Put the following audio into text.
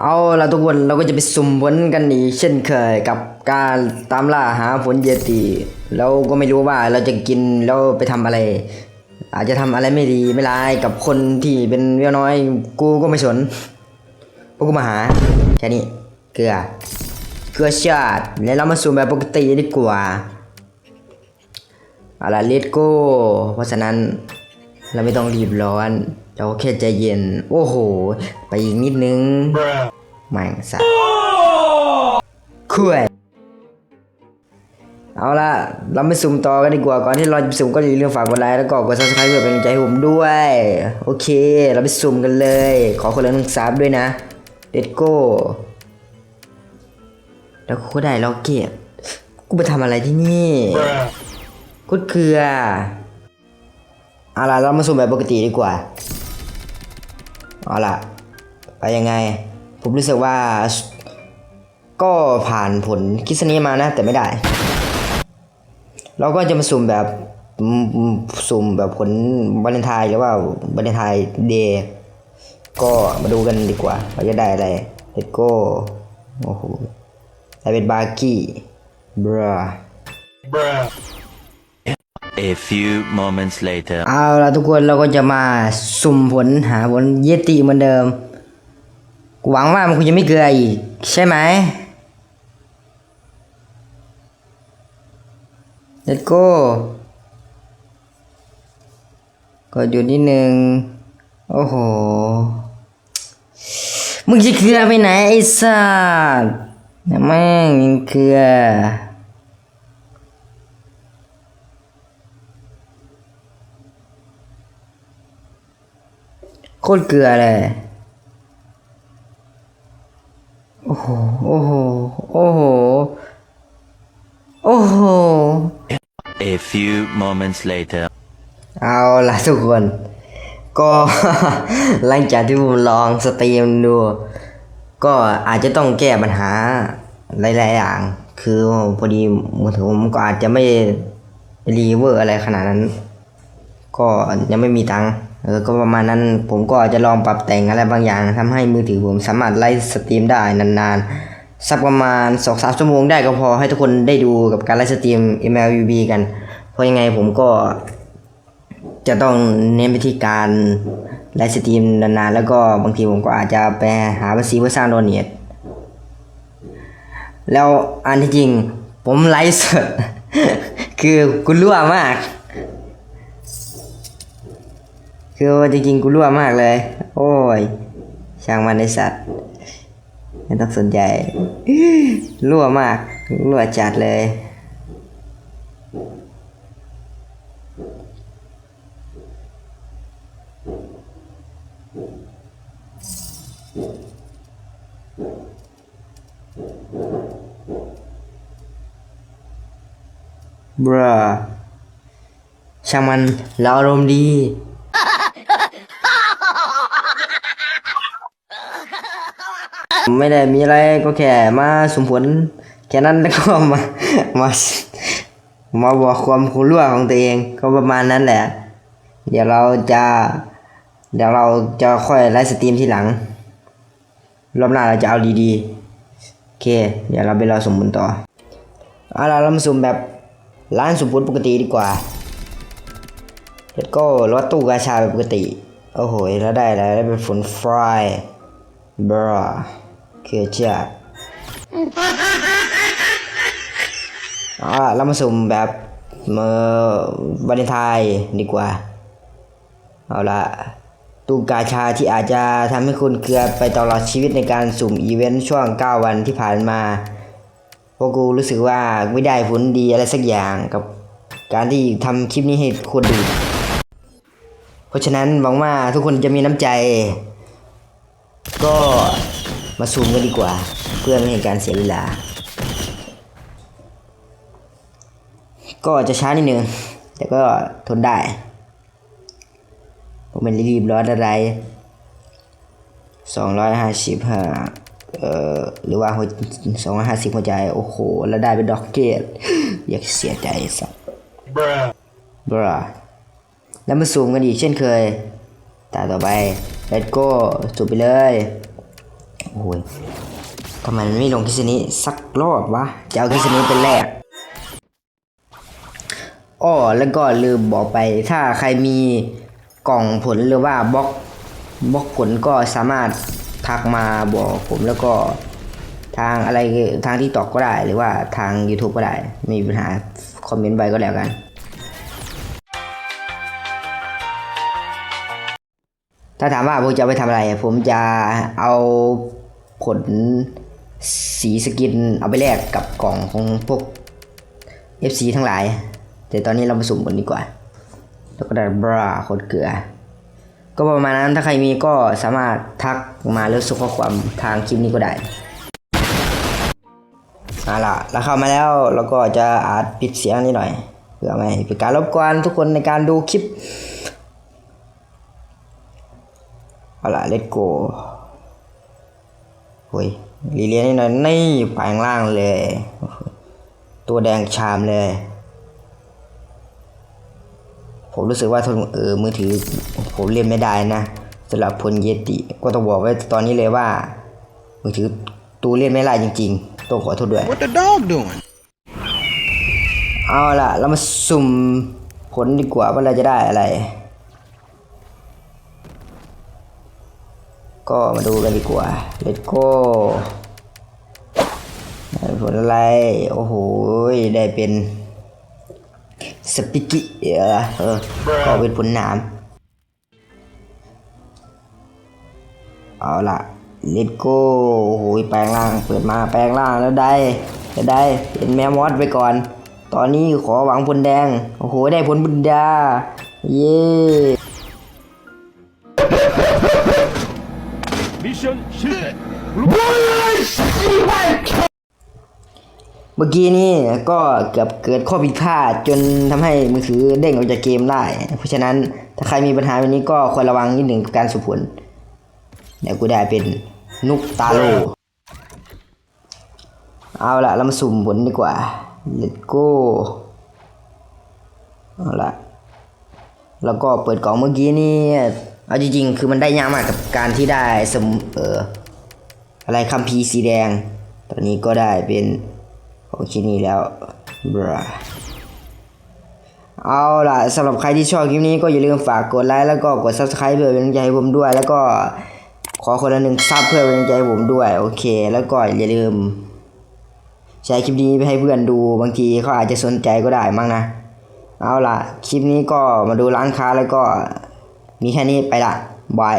เอาละทุกคนเราก็จะไปสุ่มผลกันอีกเช่นเคยกับการตามล่าหาผลเยติเราก็ไม่รู้ว่าเราจะกินแล้วไปทำอะไร อาจจะทำอะไรไม่ดีไม่ร้ายกับคนที่เป็นเวียน้อยกูก็ไม่สนพวกกูมาหาแค่นี้เกลือเกลือชาติแล้วเรามาสุ่มแบบปกติดีกว่าเอาละเลตโก้เพราะฉะนั้นเราไม่ต้องรีบร้อนเราแค่ใจเย็น โอ้โห ไปอีกนิดนึงแม่งสัตว์คุยเอาละเราไปสุ่มต่อกันดีกว่า ก่อนที่เราจะสุ่มก็อย่าลืมฝากกดไลค์แล้วก็กด subscribe เพื่อเป็นกำลังใจให้ผมด้วย โอเค เราไปสุ่มกันเลย ขอคนละหนึ่งซับด้วยนะ Let's go แล้วกูก็ได้ล็อกเก็ตกูไปทำอะไรที่นี่กุดเกลือเอาล่ะเรามาสุ่มแบบปกติดีกว่า เอาล่ะ ไปยังไง ผมรู้สึกว่า ก็ผ่านผลคิดสนี้มานะ แต่ไม่ได้ เราก็จะมาสุ่มแบบสุ่มแบบผลวาเลนไทน์หรือว่าวาเลนไทน์เดย์ก็มาดูกันดีกว่าเราจะได้อะไรเลตโก้โอ้โหได้เป็นบาร์กี้บรา A few moments later. เอาละทุกคนเราก็จะมาสุ่มผลหาผลเยติเหมือนเดิมกูหวังว่ามันคงจะไม่เกลืออีก ใช่ไหม Let's go ก็อยู่นิดนึง โอ้โห มึงจะเกลือไปไหนไอ้สัสแม่งเกลือ โคตรเกลือเลย โอ้โห โอ้โห โอ้โห โอ้โห A few moments later. เอาล่ะทุกคน ก็หลังจากที่ผมลองสตรีมดู ก็อาจจะต้องแก้ปัญหาหลาย ๆ อย่าง คือพอดีมือถือผมก็อาจจะไม่รีเวอร์อะไรขนาดนั้น ก็ยังไม่มีตังค์ เออก็ประมาณนั้นผมก็อาจจะลองปรับแต่งอะไรบางอย่างทำให้มือถือผมสามารถไลฟ์สตรีมได้นานๆ สักประมาณสองสามชั่วโมงได้ก็พอให้ทุกคนได้ดูกับการไลฟ์สตรีม MLUB กัน เพราะยังไงผมก็ จะต้องเน้นไปที่การไลฟ์สตรีมนานๆ แล้วก็บางทีผมก็อาจจะไปหาภาษีเพื่อสร้างโดเนทแล้วอันที่จริงผมไลฟ์สดคือกูรั่วมาก คือจริงๆกูรั่วมากเลย โอ้ย ช่างมันไอสัตว์ ไม่ต้องสนใจ รั่วมาก รั่วจัดเลย บราช่างมันเราอารมณ์ดี ไม่ได้มีอะไรก็แค่มาสมผลแค่นั้นแล้วก็มามามาบอกความคุณรั่วของตัวเองก็ประมาณนั้นแหละ เดี๋ยวเราจะเดี๋ยวเราจะค่อยไลฟ์สตรีมทีหลัง รอบหน้าเราจะเอาดีๆโอเค เดี๋ยวเราไปรอสมบุญต่อเอาล่ะเรามาสุ่มแบบร้านสุ่มผลปกติดีกว่าแล้วก็รถตู้กาชาแบบปกติ โอ้โห แล้วได้อะไรได้เป็นฝนฟรายบรา คือจ้าเอาล่ะเรามาสุ่มแบบเมื่อวาเลนไทน์ดีกว่า เอาละตู้กาชาที่อาจจะทำให้คุณเกลือไปตลอดชีวิตในการสุ่มอีเวนต์ช่วง 9 วันที่ผ่านมาเพราะกูรู้สึกว่าไม่ได้ผลดีอะไรสักอย่างกับการที่ทำคลิปนี้ให้คนดู เพราะฉะนั้นหวังว่าทุกคนจะมีน้ำใจ ก็ มาซูมกันดีกว่า เพื่อไม่ให้การเสียเวลา ก็จะช้านิดนึง แต่ก็ทนได้ผมเป็นรีบร้อนอะไรสองร้อยห้าสิบห้าเอ่อหรือว่าสองร้อยห้าสิบหัวใจ โอ้โห แล้วได้เป็นด็อกเกตอยากเสียใจสัสบราบแล้วมาซูมกันอีกเช่นเคย ตาต่อไป let's go สูบไปเลย โอ้ยทำไมมันไม่ลงคิสนี้สักรอบวะ จะเอาคิสนี้เป็นแรกอ้อแล้วก็ลืมบอกไป ถ้าใครมีกล่องผลหรือว่าบล็อกบล็อกผลก็สามารถทักมาบอกผมแล้วก็ทางอะไรทางที่ตอกก็ได้หรือว่าทาง YouTube ก็ได้ ไม่มีปัญหา คอมเมนต์ไปก็แล้วกัน ถ้าถามว่าผมจะไปทำอะไร ผมจะเอา ผลสีสกินเอาไปแลกกับกล่องของพวก FC ทั้งหลาย แต่ตอนนี้เรามาสุ่มกันดีกว่า แล้วก็ได้บราโคตรเกลือ ก็ประมาณนั้นถ้าใครมีก็สามารถทักมาหรือส่งข้อความทางคลิปนี้ก็ได้เอาล่ะแล้วเข้ามาแล้วเราก็จะอาจปิดเสียงนิดหน่อยเพื่อไม่ให้เป็นการรบกวนทุกคนในการดูคลิปเอาล่ะ let's go อ้ยรีเลียนนี่หน่อยนี่แปลงล่างเลย ตัวแดงชามเลย ผมรู้สึกว่าโทรเออมือถือผมเล่นไม่ได้นะสำหรับพลเยติก็ต้องบอกไว้ตอนนี้เลยว่า มือถือตูเล่นไม่ได้จริงๆต้องขอโทษด้วย What the dog doing? เอาล่ะ เรามาสุ่มผลดีกว่าว่าเราจะได้อะไร ก็มาดูกันดีกว่า let's go ได้ผลอะไร โอ้โห ได้เป็นสปิกิเออเออก็เป็นผลหนามเอาล่ะ let's go โอ้โหแปลงร่างเปิดมาแปลงร่างแล้วได้จะได้เป็นแมวมอสไปก่อน ตอนนี้ขอหวังผลแดง โอ้โห ได้ผลบุญดา เย้ 미션 실패. เมื่อกี้นี่ก็เกือบเกิดข้อผิดพลาดจนทำให้มือถือเด้งออกจากเกมได้ เพราะฉะนั้นถ้าใครมีปัญหาแบบนี้ก็ควรระวังนิดหนึ่งกับการสุ่มผลเดี๋ยวกูได้เป็นนุกตาโล เอาละเรามาสุ่มผลดีกว่า let's go เอาละแล้วก็เปิดกล่องเมื่อกี้นี่ เอาจริงๆ คือมันได้ยากมากกับการที่ได้สมเอออะไรคัมภีร์สีแดง ตอนนี้ก็ได้เป็นของชิ้นนี้แล้วบราเอาล่ะสำหรับใครที่ชอบคลิปนี้ก็อย่าลืมฝากกดไลค์แล้วก็กด subscribe เพื่อเป็นกำลังใจให้ผมด้วย แล้วก็ขอคนละหนึ่งซับเพื่อเป็นกำลังใจให้ผมด้วย โอเค แล้วก็อย่าลืมแชร์คลิปนี้ไปให้เพื่อนดูบางทีเขาอาจจะสนใจก็ได้มั้งนะ เอาล่ะ คลิปนี้ก็มาดูร้านค้าแล้วก็ มีแค่นี้ไปละบาย